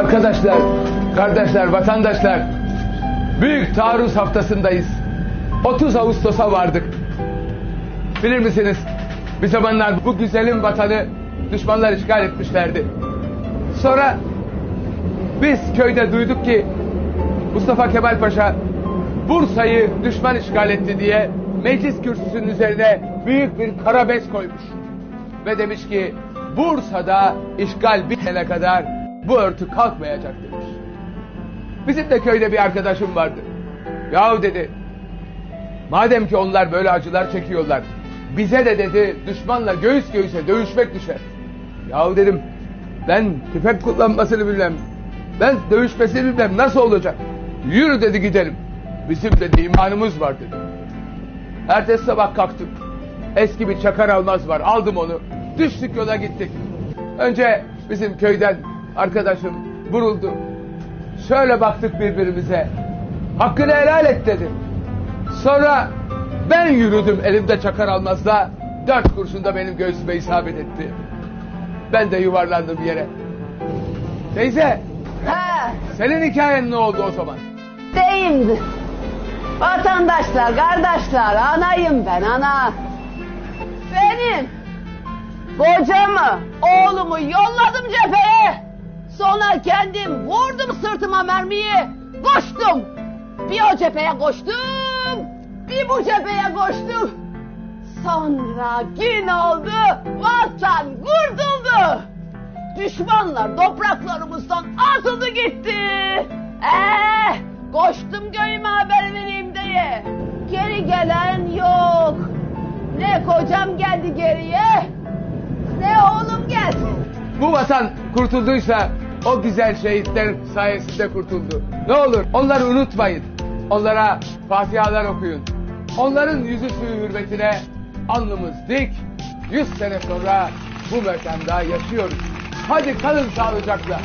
Arkadaşlar, kardeşler, vatandaşlar, büyük taarruz haftasındayız. 30 Ağustos'a vardık. Bilir misiniz? Bir zamanlar bu güzelim vatanı düşmanlar işgal etmişlerdi. Sonra biz köyde duyduk ki Mustafa Kemal Paşa Bursa'yı düşman işgal etti diye meclis kürsüsünün üzerine büyük bir kara bez koymuş. Ve demiş ki Bursa'da işgal bitene kadar bu örtü kalkmayacak demiş. Bizim de köyde bir arkadaşım vardı. Yahu dedi madem ki onlar böyle acılar çekiyorlar bize de dedi düşmanla göğüs göğüse dövüşmek düşer. Yahu dedim ben tüfek kullanmasını bilmem. Ben dövüşmesini bilmem nasıl olacak? Yürü dedi gidelim. Bizim dedi imanımız var dedi. Ertesi sabah kalktım. Eski bir çakar almaz var. Aldım onu. Düştük yola gittik. Önce bizim köyden arkadaşım vuruldu. Şöyle baktık birbirimize. Hakkını helal et dedi. Sonra ben yürüdüm elimde çakar almazla. Dört kurşun da benim göğsüme isabet etti. Ben de yuvarlandım yere. Teyze Ha, senin hikayen ne oldu o zaman? deyimdi. Vatandaşlar, kardeşler, anayım ben ana. Benim kocamı, oğlumu yolladım cepheye. Sonra kendim vurdum sırtıma mermiyi. Koştum. Bir o cepheye koştum. Bir bu cepheye koştum. Sonra gün oldu, vatan kurtuldu. Düşmanlar topraklarımızdan atıldı gitti. Eh, koştum köyüme haber vereyim diye. Geri gelen yok. Ne kocam geldi geriye, ne oğlum geldi. Bu vatan kurtulduysa o güzel şehitler sayesinde kurtuldu. Ne olur onları unutmayın. Onlara fatihalar okuyun. Onların yüzü suyu hürmetine alnımız dik. Yüz sene sonra bu mekanda yaşıyoruz. Hadi kalın sağlıcakla.